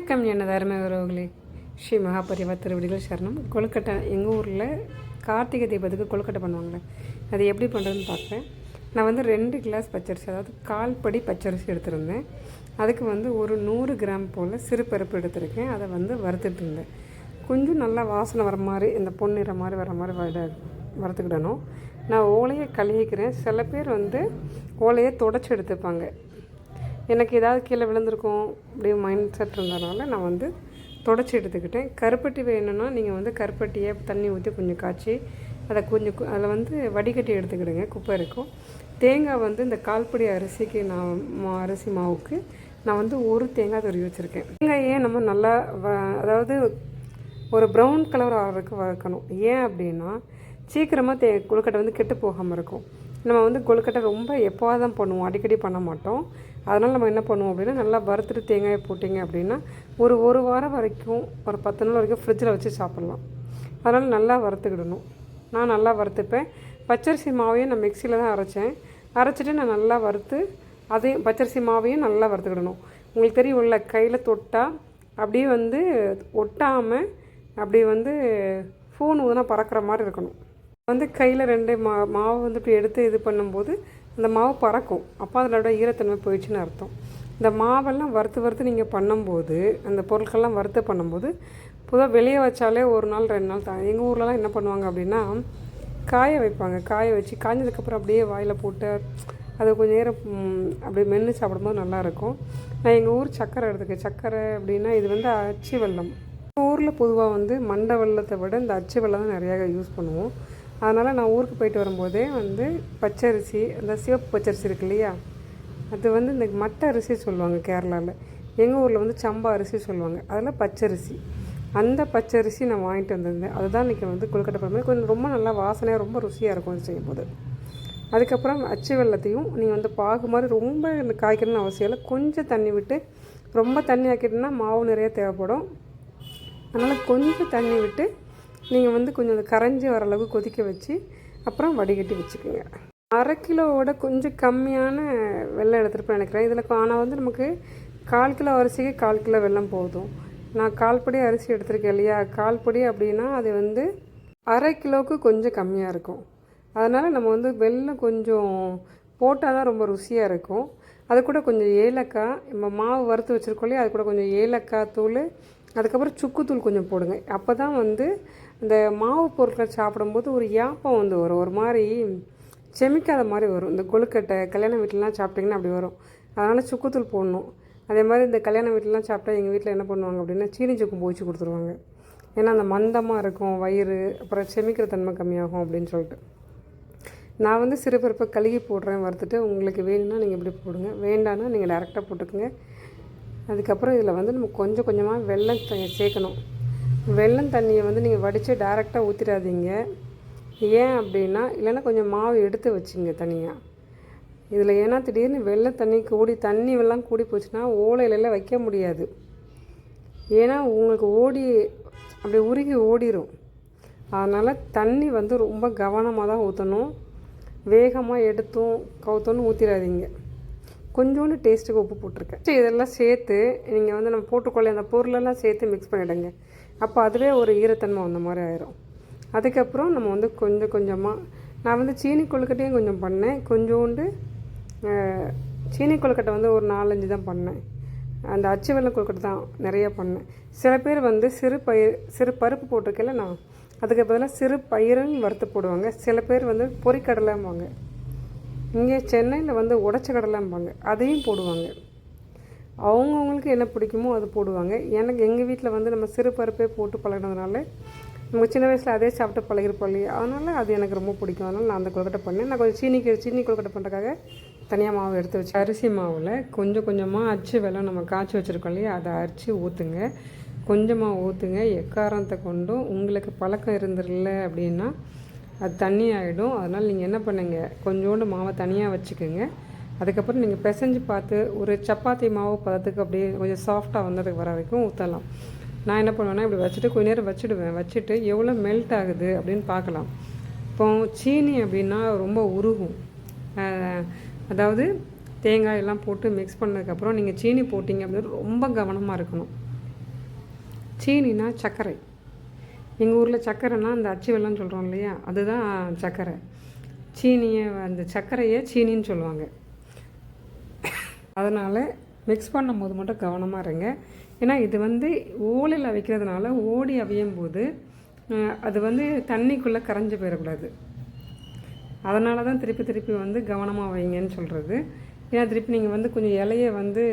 வணக்கம் எனது அருமை உறவுகளே. ஸ்ரீ மகாபரிவா திருவடிகள் சரணம். கொழுக்கட்டை எங்கள் ஊரில் கார்த்திகை தீபத்துக்கு கொழுக்கட்டை பண்ணுவாங்களே அது எப்படி பண்ணுறதுன்னு பார்க்குறேன் நான் வந்து ரெண்டு கிளாஸ் பச்சரிசி அதாவது கால் படி பச்சரிசி எடுத்திருந்தேன். அதுக்கு வந்து ஒரு நூறு கிராம் போல் சிறுபருப்பு எடுத்திருக்கேன். அதை வந்து வறுத்துட்டு இருந்தேன். கொஞ்சம் நல்லா வாசனை வர மாதிரி இந்த பொன்னிற மாதிரி வர மாதிரி வட வறுத்துக்கிடணும். நான் ஓலையை கழுகிக்கிறேன் சில பேர் வந்து ஓலையை தொடச்சி எடுத்துப்பாங்க. எனக்கு ஏதாவது கீழே விழுந்திருக்கும் அப்படி மைண்ட் செட் இருந்ததுனால நான் வந்து தொடச்சி எடுத்துக்கிட்டேன். கருப்பட்டி வேணும்னா நீங்கள் வந்து கருப்பட்டியை தண்ணி ஊற்றி கொஞ்சம் காய்ச்சி அதை கொஞ்சம் அதில் வந்து வடிகட்டி எடுத்துக்கிடுங்க குப்பை இருக்கும். தேங்காய் வந்து இந்த கால்படி அரிசிக்கு நான் மா அரிசி மாவுக்கு நான் வந்து ஒரு தேங்காய் துருவி வச்சுருக்கேன். தேங்காயை நம்ம நல்லா வ அதாவது ஒரு ப்ரௌன் கலர் ஆகிறதுக்கு வளர்க்கணும் ஏன் அப்படின்னா சீக்கிரமாக தே கொழுக்கட்டை வந்து கெட்டு போகாமல் இருக்கும். நம்ம வந்து கொழுக்கட்டை ரொம்ப எப்போவாக தான் பண்ணுவோம் அடிக்கடி பண்ண மாட்டோம். அதனால் நம்ம என்ன பண்ணுவோம் அப்படின்னா நல்லா வறுத்துட்டு தேங்காயை போட்டிங்க அப்படின்னா ஒரு ஒரு வாரம் வரைக்கும் ஒரு பத்து நாள் வரைக்கும் ஃப்ரிட்ஜில் வச்சு சாப்பிட்லாம். அதனால் நல்லா வறுத்துக்கிடணும். நான் நல்லா வறுத்துப்பேன். பச்சரிசி மாவையும் நான் மிக்சியில் தான் அரைச்சேன். அரைச்சிட்டு நான் நல்லா வறுத்து அதையும் பச்சரிசி மாவையும் நல்லா வறுத்துக்கிடணும். உங்களுக்கு தெரியும் உள்ள கையில் தொட்டால் அப்படியே வந்து ஒட்டாமல் அப்படி வந்து ஃபோன் ஊதுனா பறக்கிற மாதிரி இருக்கணும். வந்து கையில் ரெண்டு மா மாவு வந்து இப்படி எடுத்து இது பண்ணும்போது அந்த மாவு பறக்கும். அப்போ அதோட ஈரத்தன்மை போயிடுச்சுன்னு அர்த்தம். இந்த மாவெல்லாம் வறுத்து வறுத்து நீங்கள் பண்ணும்போது அந்த பொருட்கள்லாம் வறுத்து பண்ணும்போது பொதுவாக வெளியே வச்சாலே ஒரு நாள் ரெண்டு நாள் தான் எங்கள் ஊர்லலாம் என்ன பண்ணுவாங்க அப்படின்னா காய வைப்பாங்க. காய வச்சு காய்ஞ்சதுக்கப்புறம் அப்படியே வாயில் போட்டு அது கொஞ்சம் நேரம் அப்படியே மென்று சாப்பிடும்போது நல்லாயிருக்கும். நான் எங்கள் ஊர் சக்கரை எடுத்துக்கேன் சக்கரை அப்படின்னா இது வந்து அச்சு வெள்ளம் ஊரில் பொதுவாக வந்து மண்டை வெள்ளத்தை விட இந்த அச்சு வெல்லம் தான் நிறையா யூஸ் பண்ணுவோம். அதனால் நான் ஊருக்கு போயிட்டு வரும்போதே வந்து பச்சரிசி அந்த சிவப்பு பச்சரிசி இருக்கு இல்லையா? அது வந்து இந்த மட்டை அரிசி சொல்லுவாங்க கேரளாவில் எங்கள் ஊரில் வந்து சம்பா அரிசி சொல்லுவாங்க. அதில் பச்சரிசி. அந்த பச்சரிசி நான் வாங்கிட்டு வந்திருந்தேன். அதுதான் இன்றைக்கி வந்து கொழுக்கட்டை பண்ணுறது கொஞ்சம் ரொம்ப நல்லா வாசனையாக ரொம்ப ருசியாக இருக்கும் அது செய்யும்போது. அதுக்கப்புறம் அச்சு வெள்ளத்தையும் நீங்கள் வந்து பாகு மாதிரி ரொம்ப இந்த காய்க்கணும்னு அவசியம் இல்லை. கொஞ்சம் தண்ணி விட்டு ரொம்ப தண்ணி ஆக்கிட்டோம்னா மாவு நிறைய தேவைப்படும். அதனால் கொஞ்சம் தண்ணி விட்டு நீங்கள் வந்து கொஞ்சம் அது கரைஞ்சி வர அளவுக்கு கொதிக்க வச்சு அப்புறம் வடிகட்டி வச்சுக்கோங்க. அரை கிலோவோட கொஞ்சம் கம்மியான வெள்ளம் எடுத்துருப்பேன் நினைக்கிறேன். இதில் ஆனால் வந்து நமக்கு கால் கிலோ அரிசிக்கு கால் கிலோ வெள்ளம் போதும். நான் கால் படி அரிசி எடுத்திருக்கேன் இல்லையா? கால் படி அப்படின்னா அது வந்து அரை கிலோவுக்கு கொஞ்சம் கம்மியாக இருக்கும். அதனால் நம்ம வந்து வெள்ளம் கொஞ்சம் போட்டால் தான் ரொம்ப ருசியாக இருக்கும். அது கூட கொஞ்சம் ஏலக்காய் நம்ம மாவு வறுத்து வச்சுருக்கோம் இல்லையா? அது கூட கொஞ்சம் ஏலக்காய் தூள் அதுக்கப்புறம் சுக்குத்தூள் கொஞ்சம் போடுங்க. அப்போ தான் வந்து இந்த மாவு பொருட்களை சாப்பிடும்போது ஒரு யாப்பம் வந்து வரும். ஒரு மாதிரி செமிக்காத மாதிரி வரும். இந்த கொழுக்கட்டை கல்யாண வீட்டிலலாம் சாப்பிட்டிங்கன்னா அப்படி வரும். அதனால் சுக்குத்தூள் போடணும். அதே மாதிரி இந்த கல்யாண வீட்டிலலாம் சாப்பிட்டா எங்கள் வீட்டில் என்ன பண்ணுவாங்க அப்படின்னா சீனி சுக்கு போச்சு கொடுத்துருவாங்க. ஏன்னா அந்த மந்தமாக இருக்கும் வயிறு அப்புறம் செமிக்கிற தன்மை கம்மியாகும் அப்படின்னு சொல்லிட்டு. நான் வந்து சிறுபருப்பை கழுகி போடுறேன் வறுத்துட்டு. உங்களுக்கு வேணும்னா நீங்கள் இப்படி போடுங்க. வேண்டாம்னா நீங்கள் டேரெக்டாக போட்டுக்கோங்க. அதுக்கப்புறம் இதில் வந்து நம்ம கொஞ்சம் கொஞ்சமாக வெள்ளம் சேர்க்கணும். வெள்ளம் தண்ணியை வந்து நீங்கள் வடித்து டேரெக்டாக ஊற்றிடாதீங்க ஏன் அப்படின்னா இல்லைன்னா கொஞ்சம் மாவு எடுத்து வச்சுங்க தனியாக இதில் ஏன்னா திடீர்னு வெள்ளம் தண்ணி கூடி தண்ணி வெள்ளம் கூடி போச்சுன்னா ஓலையிலலாம் வைக்க முடியாது. ஏன்னா உங்களுக்கு ஓடி அப்படி உருகி ஓடிரும். அதனால் தண்ணி வந்து ரொம்ப கவனமாக தான் ஊற்றணும் வேகமாக எடுத்தும் கவுத்தோன்னு ஊற்றிடாதீங்க கொஞ்சோண்டு டேஸ்ட்டுக்கு உப்பு போட்டிருக்கேன். சரி, இதெல்லாம் சேர்த்து நீங்கள் வந்து நம்ம போட்டுக்கொள்ள அந்த பொருளெல்லாம் சேர்த்து மிக்ஸ் பண்ணிவிடுங்க அப்போ அதுவே ஒரு ஈரத்தன்மை வந்த மாதிரி ஆயிரும். அதுக்கப்புறம் நம்ம வந்து கொஞ்சம் கொஞ்சமாக நான் வந்து சீனி கொழுக்கட்டையும் கொஞ்சம் பண்ணேன். கொஞ்சோண்டு சீனி கொழுக்கட்டை வந்து ஒரு நாலஞ்சு தான் பண்ணேன். அந்த அச்சு வெள்ளம் கொழுக்கட்டை தான் நிறைய பண்ணேன். சில பேர் வந்து சிறு பயிர் சிறு பருப்பு போட்டிருக்கல நான் அதுக்கு பதிலாக சிறு பயிரும் வறுத்து போடுவாங்க. சில பேர் வந்து பொறிக்கடலைம்பாங்க இங்கே சென்னையில் வந்து உடச்ச கடலைம்பாங்க அதையும் போடுவாங்க. அவங்கவுங்களுக்கு என்ன பிடிக்குமோ அது போடுவாங்க. எனக்கு எங்கள் வீட்டில் வந்து நம்ம சிறு பருப்பே போட்டு பழகினதுனால நம்ம சின்ன வயசில் அதே சாப்பிட்டு பழகிருப்போம் இல்லையா? அதனால் அது எனக்கு ரொம்ப பிடிக்கும். அதனால் நான் அந்த கொழுக்கட்டை பண்ணேன். நான் கொஞ்சம் சீனிக்கு சீனி கொழுக்கட்டை பண்ணுறதுக்காக தனியாக மாவு எடுத்து வச்சு அரிசி மாவில் கொஞ்சம் கொஞ்சமாக அச்சு வெள்ளம் நம்ம காய்ச்சி வச்சுருக்கோம் இல்லையா? அதை அரிச்சு ஊற்றுங்க கொஞ்சமாக ஊற்றுங்க எக்காரத்தை கொண்டும் உங்களுக்கு பழக்கம் இருந்துடல அப்படின்னா அது தண்ணி ஆகிடும் அதனால் நீங்கள் என்ன பண்ணுங்கள் கொஞ்சோண்டு மாவை தனியாக வச்சுக்கோங்க. அதுக்கப்புறம் நீங்கள் பிசைஞ்சு பார்த்து ஒரு சப்பாத்தி மாவு பதத்துக்கு அப்படியே கொஞ்சம் சாஃப்டாக வந்ததுக்கு வர வரைக்கும் ஊற்றலாம் நான் என்ன பண்ணுவேன்னா இப்படி வச்சுட்டு கொஞ்ச நேரம் வச்சுடுவேன். வச்சுட்டு எவ்வளோ மெல்ட் ஆகுது அப்படின்னு பார்க்கலாம். இப்போ சீனி அப்படின்னா ரொம்ப உருகும். அதாவது தேங்காய் எல்லாம் போட்டு மிக்ஸ் பண்ணதுக்கப்புறம் நீங்கள் சீனி போட்டிங்க அப்படின்னா ரொம்ப கவனமாக இருக்கணும். சீனினா சர்க்கரை. எங்கள் ஊரில் சக்கரைனா அந்த அச்சு வெள்ளம்னு சொல்கிறோம் இல்லையா? அதுதான் சக்கரை. சீனியை அந்த சர்க்கரையை சீனின்னு சொல்லுவாங்க. அதனால் மிக்ஸ் பண்ணும்போது மட்டும் கவனமாக இருங்க. ஏன்னா இது வந்து ஓலையில் வைக்கிறதுனால ஓடி அவியும் போது அது வந்து தண்ணிக்குள்ளே கரைஞ்சி போயிடக்கூடாது அதனால தான் திருப்பி திருப்பி வந்து கவனமாக வைங்கன்னு சொல்கிறது ஏன்னா திருப்பி நீங்கள் வந்து கொஞ்சம் இலையை வந்து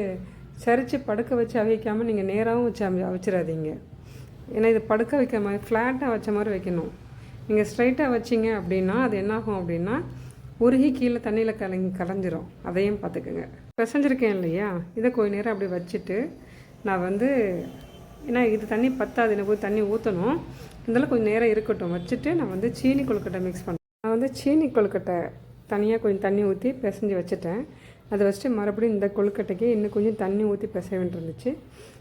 சரித்து படுக்க வச்சு அவிக்காமல் நீங்கள் நேராகவும் வச்சு அவி அவிச்சிடாதீங்க ஏன்னா இது படுக்க வைக்க மாதிரி ஃப்ளாட்டாக வச்ச மாதிரி வைக்கணும். நீங்கள் ஸ்ட்ரைட்டாக வச்சிங்க அப்படின்னா அது என்னாகும் அப்படின்னா உருகி கீழே தண்ணியில் கலங்கி கலைஞ்சிரும் அதையும் பார்த்துக்குங்க. பிசைஞ்சிருக்கேன் இல்லையா? இதை கொஞ்ச நேரம் அப்படி வச்சுட்டு நான் வந்து ஏன்னா இது தண்ணி பத்தாது எனக்கு போய் தண்ணி ஊற்றணும் இதெல்லாம் கொஞ்சம் நேரம் இருக்கட்டும். வச்சுட்டு நான் வந்து சீனி கொழுக்கட்டை மிக்ஸ் பண்ணேன் நான் வந்து சீனி கொழுக்கட்டை தனியாக கொஞ்சம் தண்ணி ஊற்றி பிசைஞ்சு வச்சுட்டேன். அதை வச்சுட்டு மறுபடியும் இந்த கொழுக்கட்டைக்கு இன்னும் கொஞ்சம் தண்ணி ஊற்றி பிசைய இருந்துச்சு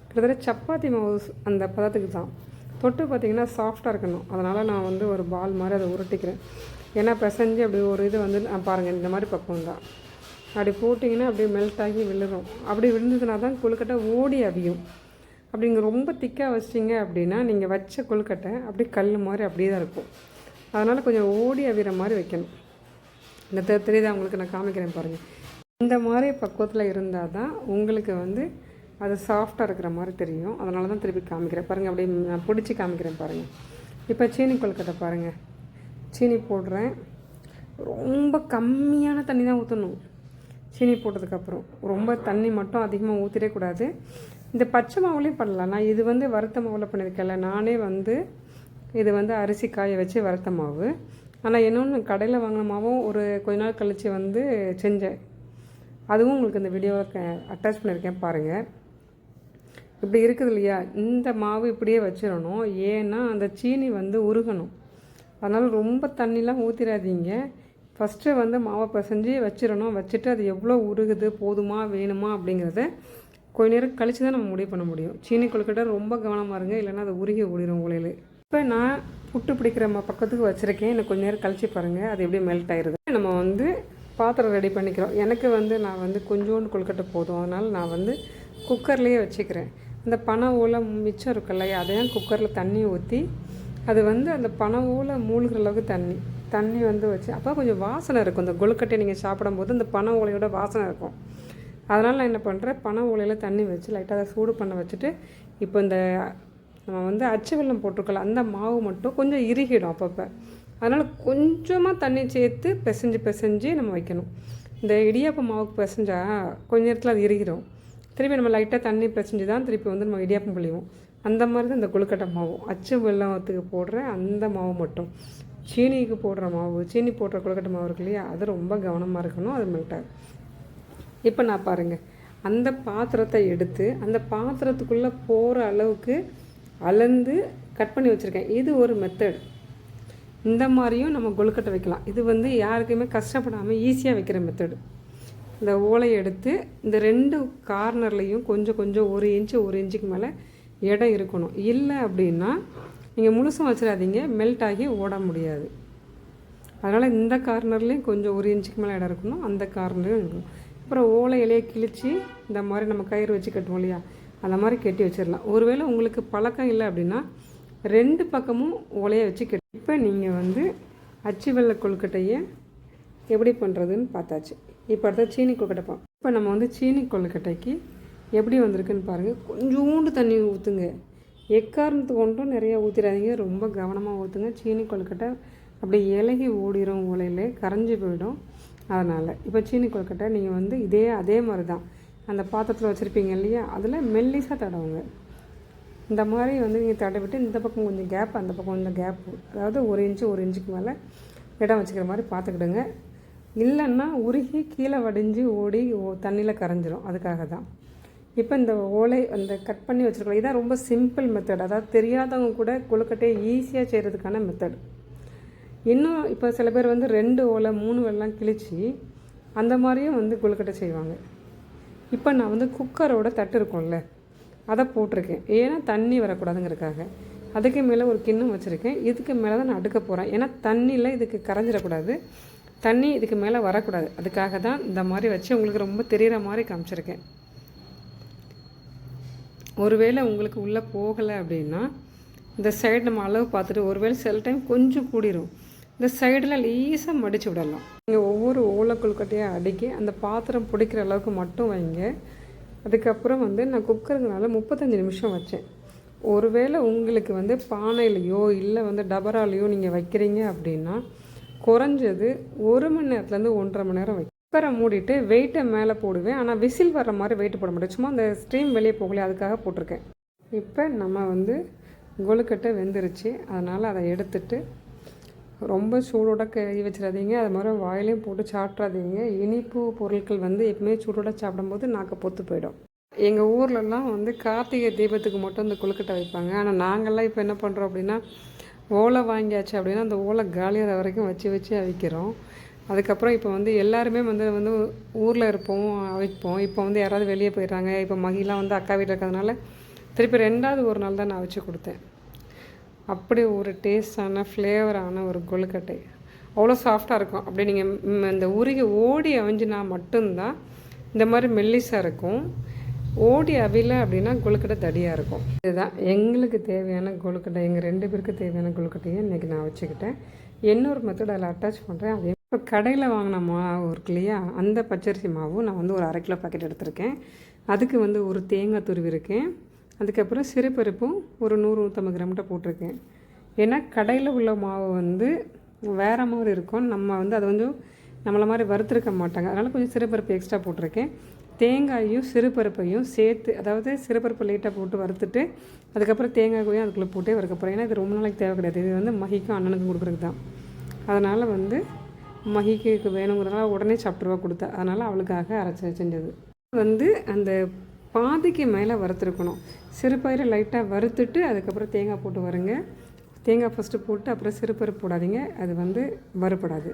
கிட்டத்தட்ட சப்பாத்தி மாவு அந்த பதத்துக்கு தான். தொட்டு பார்த்தீங்கன்னா சாஃப்டாக இருக்கணும். அதனால் நான் வந்து ஒரு பால் மாதிரி அதை உருட்டிக்கிறேன். ஏன்னா பிசைஞ்சு அப்படி ஒரு இது வந்து நான் பாருங்கள் இந்த மாதிரி பக்குவம் தான். அப்படி போட்டிங்கன்னா அப்படியே மெல்ட் ஆகி விழுகும். அப்படி விழுந்ததுனா தான் கொழுக்கட்டை ஓடி அவியும். அப்படிங்க ரொம்ப திக்காக வச்சிட்டிங்க அப்படின்னா நீங்கள் வச்ச கொழுக்கட்டை அப்படியே கல் மாதிரி அப்படியே தான் இருக்கும். அதனால் கொஞ்சம் ஓடி அவிற மாதிரி வைக்கணும். இந்த தெரியுதா? உங்களுக்கு நான் காமிக்கிறேன் பாருங்கள் இந்த மாதிரி பக்குவத்தில் இருந்தால் தான் உங்களுக்கு வந்து அது சாஃப்டாக இருக்கிற மாதிரி தெரியும். அதனால தான் திருப்பி காமிக்கிறேன். பாருங்கள் அப்படியே நான் பிடிச்சி காமிக்கிறேன் பாருங்கள் இப்போ சீனி கொழுக்கட்டை பாருங்கள் சீனி போடுறேன். ரொம்ப கம்மியான தண்ணி தான் ஊற்றணும் சீனி போட்டதுக்கப்புறம் ரொம்ப தண்ணி மட்டும் அதிகமாக ஊற்றிடே கூடாது. இந்த பச்சை மாவுலேயும் பண்ணலாம். நான் இது வந்து வறுத்த மாவில் பண்ணியிருக்கேன்ல நானே வந்து இது வந்து அரிசி காய வச்சு வறுத்த மாவு. ஆனால் இன்னொன்று கடையில் வாங்கின மாவும் ஒரு கொஞ்ச நாள் கழித்து வந்து செஞ்சேன். அதுவும் உங்களுக்கு இந்த வீடியோவை அட்டாச் பண்ணியிருக்கேன் பாருங்கள் இப்படி இருக்குது இல்லையா? இந்த மாவு இப்படியே வச்சிடணும். ஏன்னா அந்த சீனி வந்து உருகணும். அதனால் ரொம்ப தண்ணிலாம் ஊற்றிடாதீங்க ஃபஸ்ட்டு வந்து மாவை பிசைஞ்சு வச்சிடணும். வச்சுட்டு அது எவ்வளோ உருகுது போதுமா வேணுமா அப்படிங்கிறத கொஞ்ச நேரம் கழித்து தான் நம்ம முடிவு பண்ண முடியும். சீனி கொழுக்கட்டை ரொம்ப கவனமாக இருங்க. இல்லைன்னா அது உருகி ஓடிடும் உலையில் இப்போ நான் புட்டு பிடிக்கிற ம பக்கத்துக்கு வச்சுருக்கேன். எனக்கு கொஞ்ச நேரம் கழித்து பாருங்கள் அது எப்படி மெல்ட் ஆயிருது. நம்ம வந்து பாத்திரம் ரெடி பண்ணிக்கிறோம். எனக்கு வந்து நான் வந்து கொஞ்சோண்டு கொழுக்கட்டை போதும். அதனால் நான் வந்து குக்கர்லேயே வச்சுக்கிறேன். இந்த பனை ஓலை மிச்சம் இருக்குல்ல அதையும் குக்கரில் தண்ணி ஊற்றி அது வந்து அந்த பனை ஓலை மூழ்கிற அளவுக்கு தண்ணி தண்ணி வந்து வச்சு அப்போ கொஞ்சம் வாசனை இருக்கும். இந்த கொழுக்கட்டை நீங்கள் சாப்பிடும்போது அந்த பனை ஓலையோட வாசனை இருக்கும். அதனால் நான் என்ன பண்ணுறேன் பனை ஓலையில் தண்ணி வச்சு லைட்டாக அதை சூடு பண்ண வச்சுட்டு இப்போ இந்த நம்ம வந்து அச்சு வெல்லம் போட்டிருக்கல அந்த மாவு மட்டும் கொஞ்சம் இறுகிடும் அப்பப்போ. அதனால் கொஞ்சமாக தண்ணி சேர்த்து பிசைஞ்சு பிசைஞ்சு நம்ம வைக்கணும். இந்த இடியாப்ப மாவுக்கு பிசைஞ்சால் கொஞ்ச நேரத்தில் அது இறுகிடும் திருப்பி நம்ம லைட்டாக தண்ணி பிசைஞ்சு தான் திருப்பி வந்து நம்ம இடியாப்பம் புளிவோம் அந்த மாதிரி தான் இந்த கொழுக்கட்டை மாவும் அச்சு வெள்ளத்துக்கு போடுற அந்த மாவு மட்டும். சீனிக்கு போடுற மாவு சீனி போடுற கொழுக்கட்டை மாவு இருக்கு இல்லையா? அது ரொம்ப கவனமாக இருக்கணும் அது மெல்ட்டாகும் இப்போ நான் பாருங்கள் அந்த பாத்திரத்தை எடுத்து அந்த பாத்திரத்துக்குள்ளே போகிற அளவுக்கு அளந்து கட் பண்ணி வச்சுருக்கேன். இது ஒரு மெத்தட் இந்த மாதிரியும் நம்ம கொழுக்கட்டை வைக்கலாம். இது வந்து யாருக்குமே கஷ்டப்படாமல் ஈஸியாக வைக்கிற மெத்தடு இந்த ஓலையை எடுத்து இந்த ரெண்டு கார்னர்லேயும் கொஞ்சம் கொஞ்சம் ஒரு இன்ச்சு ஒரு இன்ச்சுக்கு மேலே இடம் இருக்கணும். இல்லை அப்படின்னா நீங்கள் முழுசும் வச்சிடாதீங்க. மெல்ட் ஆகி ஓட முடியாது. அதனால் இந்த கார்னர்லேயும் கொஞ்சம் ஒரு இன்ச்சுக்கு மேலே இடம் இருக்கணும். அந்த கார்னர்லேயும் இருக்கணும். அப்புறம் ஓலை இலையை கிழிச்சு இந்த மாதிரி நம்ம கயிறு வச்சு கட்டுவோம் இல்லையா? அந்த மாதிரி கட்டி வச்சிடலாம். ஒருவேளை உங்களுக்கு பழக்கம் இல்லை அப்படின்னா ரெண்டு பக்கமும் ஓலையை வச்சு கட்டி இப்போ நீங்கள் வந்து அச்சு வெள்ளை கொழுக்கட்டையை எப்படி பண்ணுறதுன்னு பார்த்தாச்சு. இப்போ அடுத்த சீனி கொழுக்கட்டை இப்போ நம்ம வந்து சீனி கொழுக்கட்டைக்கு எப்படி வந்திருக்குன்னு பாருங்கள் கொஞ்சோண்டு தண்ணி ஊற்றுங்க எக்காரணத்து கொண்டும் நிறையா ஊற்றிடாதீங்க ரொம்ப கவனமாக ஊற்றுங்க சீனி கொழுக்கட்டை அப்படியே இலகி ஓடிடும் உலையில கரைஞ்சி போயிடும். அதனால் இப்போ சீனி கொழுக்கட்டை நீங்கள் வந்து இதே அதே மாதிரி தான் அந்த பாத்திரத்தில் வச்சுருப்பீங்க இல்லையா? அதில் மெல்லிசாக தடவுங்க. இந்த மாதிரி வந்து நீங்கள் தடவிட்டு இந்த பக்கம் கொஞ்சம் கேப் அந்த பக்கம் கொஞ்சம் கேப் அதாவது ஒரு இன்ச்சு ஒரு இன்ச்சுக்கு மேலே இடம் வச்சுக்கிற மாதிரி பார்த்துக்கிடுங்க. இல்லைன்னா உருகி கீழே வடிஞ்சு ஓடி தண்ணியில் கரைஞ்சிரும். அதுக்காக தான் இப்போ இந்த ஓலை அந்த கட் பண்ணி வச்சுருக்கலாம் இதான் ரொம்ப சிம்பிள் மெத்தட் அதாவது தெரியாதவங்க கூட கொழுக்கட்டையை ஈஸியாக செய்கிறதுக்கான மெத்தட் இன்னும் இப்போ சில பேர் வந்து ரெண்டு ஓலை மூணு வெள்ளம் கிழிச்சு அந்த மாதிரியும் வந்து கொழுக்கட்டை செய்வாங்க. இப்போ நான் வந்து குக்கரோட தட்டு இருக்கும்ல அதை போட்டிருக்கேன். ஏன்னா தண்ணி வரக்கூடாதுங்கிறதுக்காக. அதுக்கு மேலே ஒரு கிண்ணம் வச்சுருக்கேன். இதுக்கு மேலே தான் நான் அடுக்க போகிறேன் ஏன்னா தண்ணியில் இதுக்கு கரைஞ்சிடக்கூடாது. தண்ணி இதுக்கு மேலே வரக்கூடாது. அதுக்காக தான் இந்த மாதிரி வச்சு உங்களுக்கு ரொம்ப தெரிகிற மாதிரி காமிச்சிருக்கேன். ஒருவேளை உங்களுக்கு உள்ளே போகலை அப்படின்னா இந்த சைடு நம்ம அளவு பார்த்துட்டு ஒருவேளை சில டைம் கொஞ்சம் கூடிரும். இந்த சைடில் லேசாக மடித்து விடலாம். நீங்கள் ஒவ்வொரு ஓலக்குழுக்கட்டையாக அடுக்கி அந்த பாத்திரம் பிடிக்கிற அளவுக்கு மட்டும் வைங்க. அதுக்கப்புறம் வந்து நான் குக்கருங்கனால முப்பத்தஞ்சு நிமிஷம் வச்சேன். ஒருவேளை உங்களுக்கு வந்து பானையிலையோ இல்லை வந்து டபராலையோ நீங்கள் வைக்கிறீங்க அப்படின்னா குறைஞ்சது ஒரு மணி நேரத்துலேருந்து ஒன்றரை மணி நேரம் வைக்கும். குக்கரை மூடிட்டு வெயிட்டை மேலே போடுவேன். ஆனால் விசில் வர்ற மாதிரி வெயிட் போட மாட்டேன். சும்மா அந்த ஸ்ட்ரீம் வெளியே போகல அதுக்காக போட்டிருக்கேன். இப்போ நம்ம வந்து கொழுக்கட்டை வெந்துருச்சு. அதனால் அதை எடுத்துட்டு ரொம்ப சூடோட கை வச்சிடாதீங்க. அது மாதிரி வாயிலையும் போட்டு சாப்பிட்றாதீங்க இனிப்பு பொருட்கள் வந்து எப்பவுமே சூடோட சாப்பிடும்போது நாக்க பொத்து போயிடும். எங்கள் ஊர்லலாம் வந்து கார்த்திகை தீபத்துக்கு மட்டும் இந்த கொழுக்கட்டை வைப்பாங்க. ஆனால் நாங்கள்லாம் இப்போ என்ன பண்ணுறோம் அப்படின்னா ஓலை வாங்கியாச்சு அப்படின்னா அந்த ஓலை காலியாகிற வரைக்கும் வச்சு வச்சு அவிக்கிறோம். அதுக்கப்புறம் இப்போ வந்து எல்லாருமே வந்து வந்து ஊரில் இருப்போம் அவிப்போம். இப்போ வந்து யாராவது வெளியே போயிடுறாங்க இப்போ மகிலாம் வந்து அக்கா வீட்டில் இருக்கிறதுனால திருப்பி ரெண்டாவது ஒரு நாள் தான் நான் அவிச்சு கொடுத்தேன். அப்படி ஒரு டேஸ்டான ஃப்ளேவரான ஒரு கொழுக்கட்டை. அவ்வளோ சாஃப்டாக இருக்கும். அப்படி நீங்கள் இந்த உருகி ஓடி அவிஞ்சினா மட்டும்தான் இந்த மாதிரி மெல்லிஸாக இருக்கும். ஓடி அவில அப்படின்னா கொழுக்கட்டை தடியாக இருக்கும். இதுதான் எங்களுக்கு தேவையான கொழுக்கட்டை. எங்கள் ரெண்டு பேருக்கு தேவையான கொழுக்கட்டையை இன்றைக்கி நான் வச்சுக்கிட்டேன். இன்னொரு மெத்தட் அதில் அட்டாச் பண்ணுறேன் அதே இப்போ கடையில் வாங்கின மாவு இருக்கு இல்லையா? அந்த பச்சரிசி மாவும் நான் வந்து ஒரு அரை கிலோ பாக்கெட் எடுத்திருக்கேன். அதுக்கு வந்து ஒரு தேங்காய் துருவி இருக்கேன். அதுக்கப்புறம் சிறுபருப்பும் ஒரு நூறு நூற்றம்பது கிராம்கிட்ட போட்டிருக்கேன். ஏன்னா கடையில் உள்ள மாவு வந்து வேறு மாதிரி இருக்கும். நம்ம வந்து அதை வந்து நம்மளை மாதிரி வறுத்துருக்க மாட்டாங்க. அதனால் கொஞ்சம் சிறுபருப்பு எக்ஸ்ட்ரா போட்டிருக்கேன். தேங்காயும் சிறுபருப்பையும் சேர்த்து அதாவது சிறுபருப்பு லைட்டாக போட்டு வறுத்துட்டு அதுக்கப்புறம் தேங்காயும் அதுக்குள்ளே போட்டே வறுக்கப்புறம். ஏன்னா இது ரொம்ப நாளைக்கு தேவை கிடையாது. இது வந்து மகிக்கும் அண்ணனுக்கும் கொடுக்குறது தான். அதனால் வந்து மகிக்கு வேணுங்கிறதுனால உடனே சாப்பிட்ருவா கொடுத்தா. அதனால் அவளுக்காக அரைச்சி செஞ்சது வந்து அந்த பாதிக்கு மேலே வறுத்துருக்கணும். சிறுபயிரை லைட்டாக வறுத்துட்டு அதுக்கப்புறம் தேங்காய் போட்டு வருங்க. தேங்காய் ஃபஸ்ட்டு போட்டு அப்புறம் சிறுபருப்பு போடாதீங்க. அது வந்து வறுப்படாது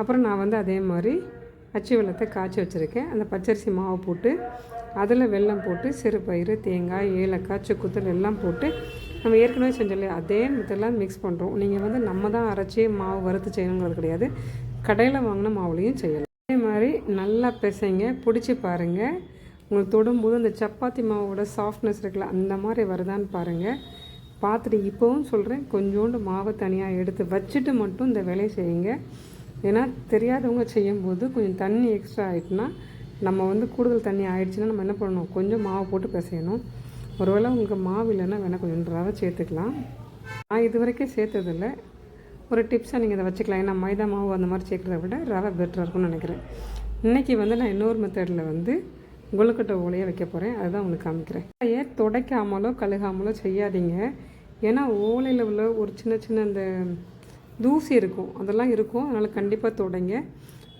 அப்புறம் நான் வந்து அதே மாதிரி அச்சு வெள்ளத்தை காய்ச்சி வச்சுருக்கேன். அந்த பச்சரிசி மாவு போட்டு அதில் வெல்லம் போட்டு சிறுபயிறு தேங்காய் ஏலக்காய் சுக்குத்தல் எல்லாம் போட்டு நம்ம ஏற்கனவே செஞ்சோம் அதே மெத்தடெலாம் மிக்ஸ் பண்ணுறோம் நீங்கள் வந்து நம்ம தான் அரைச்சி மாவு வறுத்து செய்யணுங்கிறது கிடையாது. கடையில் வாங்கின மாவுலேயும் செய்யலாம். அதே மாதிரி நல்லா பிசைங்க பிடிச்சி பாருங்கள் உங்களுக்கு தொடும்போது அந்த சப்பாத்தி மாவோட சாஃப்ட்னஸ் இருக்குல்ல அந்த மாதிரி வருதான்னு பாருங்கள் பார்த்துட்டு இப்போவும் சொல்கிறேன் கொஞ்சோண்டு மாவை தனியாக எடுத்து வச்சுட்டு மட்டும் இந்த வேலையை செய்யுங்க. ஏன்னா தெரியாதவங்க செய்யும்போது கொஞ்சம் தண்ணி எக்ஸ்ட்ரா ஆகிட்டுனா நம்ம வந்து கூடுதல் தண்ணி ஆயிடுச்சுன்னா நம்ம என்ன பண்ணணும்? கொஞ்சம் மாவு போட்டு பிசையணும். ஒருவேளை உங்களுக்கு மாவு இல்லைன்னா வேணால் கொஞ்சம் ரவை சேர்த்துக்கலாம். நான் இது வரைக்கும் சேர்த்ததில்ல. ஒரு டிப்ஸாக நீங்கள் இதை வச்சுக்கலாம். ஏன்னா மைதா மாவு அந்த மாதிரி சேர்க்குறத விட ரவை பெட்டராக இருக்கும்னு நினைக்கிறேன். இன்றைக்கி வந்து நான் இன்னொரு மெத்தடில் வந்து கொழுக்கட்டை ஓலையை வைக்க போகிறேன் அதுதான் உங்களுக்கு காமிக்கிறேன். ஏன் துடைக்காமலோ கழுகாமலோ செய்யாதீங்க. ஏன்னா ஓலையில் உள்ள ஒரு சின்ன சின்ன அந்த தூசி இருக்கும். அதெல்லாம் இருக்கும். அதனால் கண்டிப்பாக தொடங்க.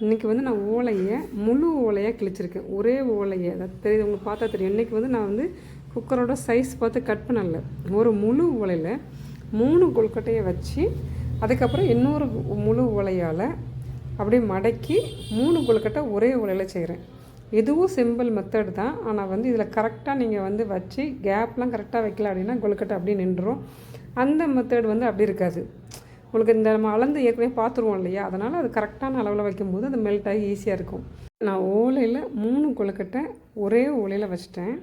இன்றைக்கி வந்து நான் ஓலையை முழு ஓலையாக கிழிச்சிருக்கேன். ஒரே ஓலையை. அதை தெரியுது உங்களுக்கு பார்த்தா தெரியும். இன்றைக்கி வந்து நான் வந்து குக்கரோட சைஸ் பார்த்து கட் பண்ணல. ஒரு முழு ஓலையில் மூணு கொழுக்கட்டையை வச்சு அதுக்கப்புறம் இன்னொரு முழு ஓலையால் அப்படியே மடக்கி மூணு கொழுக்கட்டை ஒரே ஓலையில் செய்கிறேன் இதுவும் சிம்பிள் மெத்தட் தான். ஆனால் வந்து இதில் கரெக்டாக நீங்கள் வந்து வச்சு கேப்லாம் கரெக்டாக வைக்கல அப்படின்னா கொழுக்கட்டை அப்படியே நின்றுடும் அந்த மெத்தட் வந்து அப்படி இருக்காது. உங்களுக்கு இந்த நம்ம அளந்து ஏற்கனவே பார்த்துருவோம் இல்லையா? அதனால் அது கரெக்டான அளவில் வைக்கும்போது அது மெல்ட் ஆகி ஈஸியாக இருக்கும். நான் ஓலையில் மூணு கொழுக்கட்டை ஒரே ஓலையில் வச்சிட்டேன்.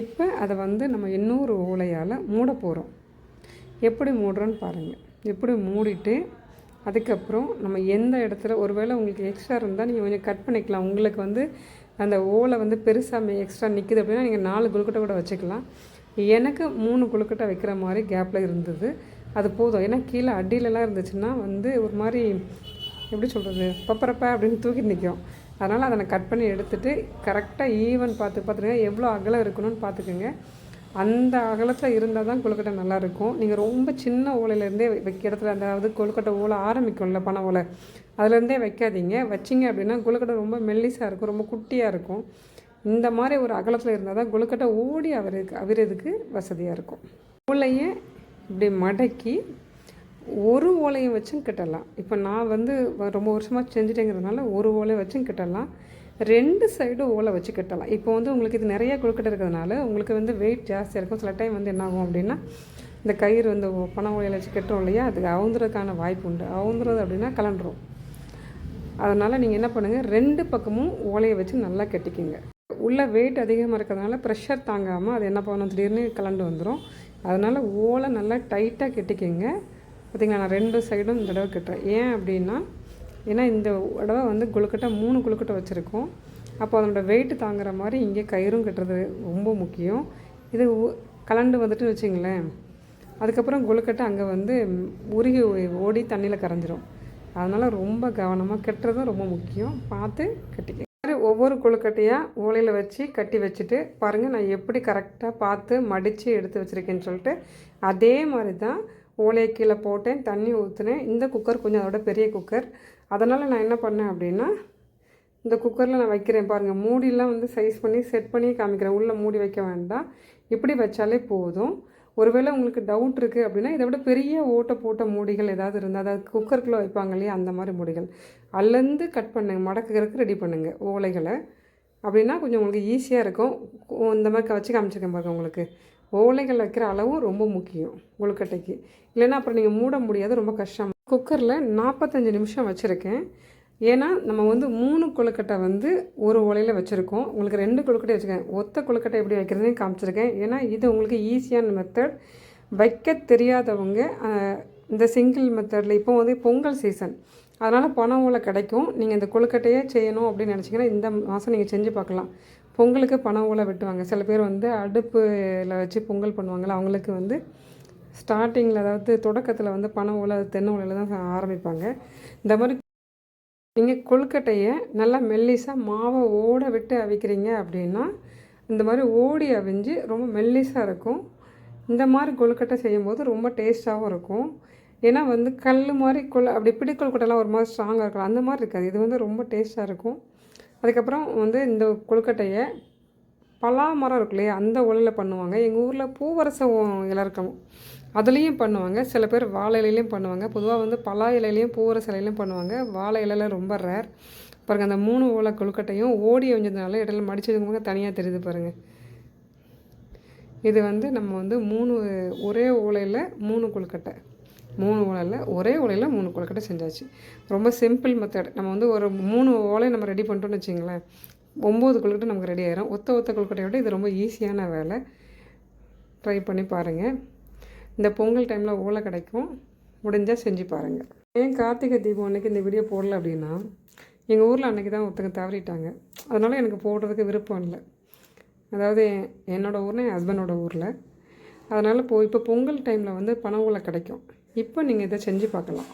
இப்போ அதை வந்து நம்ம இன்னொரு ஓலையால் மூட போகிறோம் எப்படி மூடுறோன்னு பாருங்கள் எப்படி மூடிட்டு அதுக்கப்புறம் நம்ம எந்த இடத்துல ஒருவேளை உங்களுக்கு எக்ஸ்ட்ரா இருந்தால் நீங்கள் கொஞ்சம் கட் பண்ணிக்கலாம். உங்களுக்கு வந்து அந்த ஓலை வந்து பெருசாக எக்ஸ்ட்ரா நிற்குது அப்படின்னா நீங்கள் நாலு குழுக்கட்டை கூட வச்சுக்கலாம். எனக்கு மூணு குழுக்கட்டை வைக்கிற மாதிரி கேப்பில் இருந்தது. அது போதும். ஏன்னா கீழே அடியிலலாம் இருந்துச்சுன்னா வந்து ஒரு மாதிரி எப்படி சொல்கிறது பப்பரப்ப அப்படின்னு தூக்கி நிற்கும் அதனால் அதை நான் கட் பண்ணி எடுத்துகிட்டு கரெக்டாக ஈவன் பார்த்து பார்த்துருங்க எவ்வளோ அகலம் இருக்கணும்னு பார்த்துக்குங்க. அந்த அகலத்தில் இருந்தால் தான் கொழுக்கட்டை நல்லாயிருக்கும் நீங்கள் ரொம்ப சின்ன ஓலையிலேருந்தே வைக்க இடத்துல அதாவது கொழுக்கட்டை ஓலை ஆரம்பிக்கும்ல பனை ஓலை. அதுலேருந்தே வைக்காதீங்க. வச்சிங்க அப்படின்னா கொழுக்கட்டை ரொம்ப மெல்லிஸாக இருக்கும் ரொம்ப குட்டியாக இருக்கும். இந்த மாதிரி ஒரு அகலத்தில் இருந்தால் தான் கொழுக்கட்டை ஓடி அவருக்கு அவிரதுக்கு வசதியாக இருக்கும். ஓலையை இப்படி மடக்கி ஒரு ஓலையை வச்சும் கட்டலாம். இப்போ நான் வந்து ரொம்ப வருஷமாக செஞ்சுட்டேங்கிறதுனால ஒரு ஓலை வச்சும் கட்டலாம். ரெண்டு சைடும் ஓலை வச்சு கட்டலாம். இப்போ வந்து உங்களுக்கு இது நிறைய கொழுக்கட்டை இருக்கிறதுனால உங்களுக்கு வந்து வெயிட் ஜாஸ்தியாக இருக்கும். சில டைம் வந்து என்னாகும் அப்படின்னா இந்த கயிறு வந்து பண ஓலையில் வச்சு கட்டுறோம் இல்லையா? அதுக்கு அவுந்துறதுக்கான வாய்ப்பு உண்டு. அவுந்துறது அப்படின்னா கலண்டுரும். அதனால் நீங்கள் என்ன பண்ணுங்கள் ரெண்டு பக்கமும் ஓலையை வச்சு நல்லா கட்டிக்கிங்க. உள்ள வெயிட் அதிகமாக இருக்கிறதுனால ப்ரெஷர் தாங்காமல் அது என்ன பண்ணணும்? திடீர்னு கலண்டு வந்துடும் அதனால் ஓலை நல்லா டைட்டாக கட்டிக்கோங்க. பார்த்திங்களா நான் ரெண்டு சைடும் இந்த தடவை கட்டுறேன். ஏன் அப்படின்னா ஏன்னா இந்த தடவை வந்து கொழுக்கட்டை மூணு கொழுக்கட்டை வச்சுருக்கோம். அப்போ அதனோட வெயிட் தாங்குற மாதிரி இங்கே கயிறும் கட்டுறது ரொம்ப முக்கியம். இது கலண்டு வந்துட்டு வச்சிங்களேன். அதுக்கப்புறம் கொழுக்கட்டை அங்கே வந்து உருகி ஓடி தண்ணியில் கரைஞ்சிரும். அதனால் ரொம்ப கவனமாக கட்டுறதும் ரொம்ப முக்கியம். பார்த்து கட்டிக்க ஒவ்வொரு கொழுக்கட்டையாக ஓலையில் வச்சு கட்டி வச்சுட்டு பாருங்கள் நான் எப்படி கரெக்டாக பார்த்து மடித்து எடுத்து வச்சுருக்கேன்னு சொல்லிட்டு அதே மாதிரி தான் ஓலையை கீழே போட்டேன் தண்ணி ஊற்றுனேன் இந்த குக்கர் கொஞ்சம் அதோட பெரிய குக்கர் அதனால் நான் என்ன பண்ணேன் அப்படின்னா இந்த குக்கரில் நான் வைக்கிறேன் பாருங்கள் மூடிலாம் வந்து சைஸ் பண்ணி செட் பண்ணி காமிக்கிறேன். உள்ளே மூடி வைக்க வேண்டாம். இப்படி வச்சாலே போதும். ஒருவேளை உங்களுக்கு டவுட் இருக்குது அப்படின்னா இதை விட பெரிய ஓட்டை போட்ட மூடிகள் ஏதாவது இருந்தால் அதாவது குக்கருக்குள்ளே வைப்பாங்க இல்லையா அந்த மாதிரி மூடிகள். அல்லந்து கட் பண்ணுங்க மடக்குகிறதுக்கு ரெடி பண்ணுங்கள் ஓலைகளை. அப்படின்னா கொஞ்சம் உங்களுக்கு ஈஸியாக இருக்கும். இந்த மாதிரி க- வச்சு காமிச்சிருக்கேன் பாருங்க உங்களுக்கு. ஓலைகள் வைக்கிற அளவும் ரொம்ப முக்கியம் கொழுக்கட்டைக்கு இல்லைன்னா அப்புறம் நீங்கள் மூட முடியாது ரொம்ப கஷ்டம். குக்கரில் நாற்பத்தஞ்சு நிமிஷம் வச்சுருக்கேன். ஏன்னா நம்ம வந்து மூணு கொழுக்கட்டை வந்து ஒரு ஒலையில் வச்சுருக்கோம். உங்களுக்கு ரெண்டு கொழுக்கட்டை வச்சுருக்கேன். ஒத்த கொழுக்கட்டை எப்படி வைக்கிறதுன்னு காமிச்சிருக்கேன். ஏன்னா இது உங்களுக்கு ஈஸியான மெத்தட் வைக்க தெரியாதவங்க இந்த சிங்கிள் மெத்தடில் இப்போ வந்து பொங்கல் சீசன் அதனால் பண ஓலை கிடைக்கும். நீங்கள் இந்த கொழுக்கட்டையே செய்யணும் அப்படின்னு நினச்சிங்கன்னா இந்த மாதம் நீங்கள் செஞ்சு பார்க்கலாம். பொங்கலுக்கு பண ஓலை வெட்டுவாங்க. சில பேர் வந்து அடுப்பில் வச்சு பொங்கல் பண்ணுவாங்கள்ல அவங்களுக்கு வந்து ஸ்டார்டிங்கில் அதாவது தொடக்கத்தில் வந்து பண ஓலை தென்னை ஓலையில் தான் ஆரம்பிப்பாங்க. இந்த மாதிரி நீங்கள் கொழுக்கட்டையை நல்லா மெல்லிசாக மாவை ஓட விட்டு அவிக்கிறீங்க அப்படின்னா இந்த மாதிரி ஓடி அவிஞ்சு ரொம்ப மெல்லிசாக இருக்கும். இந்த மாதிரி கொழுக்கட்டை செய்யும்போது ரொம்ப டேஸ்ட்டாகவும் இருக்கும். ஏன்னா வந்து கல் மாதிரி கொல் அப்படி பிடி கொழுக்கட்டைலாம் ஒரு மாதிரி ஸ்ட்ராங்காக இருக்கலாம் அந்த மாதிரி இருக்காது. இது வந்து ரொம்ப டேஸ்ட்டாக இருக்கும். அதுக்கப்புறம் வந்து இந்த கொழுக்கட்டையை பலா மரம் இருக்கு இல்லையா அந்த உலையில் பண்ணுவாங்க. எங்கள் ஊரில் பூவரசம் இலை இருக்கும் அதுலேயும் பண்ணுவாங்க. சில பேர் வாழை இலையிலையும் பண்ணுவாங்க. பொதுவாக வந்து பலா இலையிலையும் பூவரச இலையிலையும் பண்ணுவாங்க. வாழை இலையில ரொம்ப ரேர் பாருங்கள் அந்த மூணு ஓலை கொழுக்கட்டையும் ஓடி வந்ததுனால இடையில மடிச்சதுக்கு தனியாக தெரியுது பாருங்கள் இது வந்து நம்ம வந்து மூணு ஒரே ஓலையில் மூணு கொழுக்கட்டை. மூணு ஓலையில் ஒரே ஓலையில் மூணு கொழுக்கட்டை செஞ்சாச்சு. ரொம்ப சிம்பிள் மெத்தட் நம்ம வந்து ஒரு மூணு ஓலை நம்ம ரெடி பண்ணிட்டோம்னு வச்சிங்களேன் ஒம்பது கொழுக்கட்டை நமக்கு ரெடி ஆயிரும். ஒத்த ஒத்த கொழுக்கட்டையோட இது ரொம்ப ஈஸியான வேலை. ட்ரை பண்ணி பாருங்கள் இந்த பொங்கல் டைமில் ஓலை கிடைக்கும். முடிஞ்சால் செஞ்சு பாருங்கள் ஏன் கார்த்திகை தீபம் அன்னைக்கு இந்த வீடியோ போடல அப்படின்னா எங்கள் ஊரில் அன்றைக்கி தான் ஒருத்தங்க தவறிட்டாங்க. அதனால் எனக்கு போடுறதுக்கு விருப்பம் இல்லை. அதாவது என்- என்னோட ஊர்னா என் ஹஸ்பண்டோட ஊரில். அதனால் இப்போ இப்போ பொங்கல் டைமில் வந்து பண ஓலை கிடைக்கும். இப்போ நீங்கள் இதை செஞ்சு பார்க்கலாம்.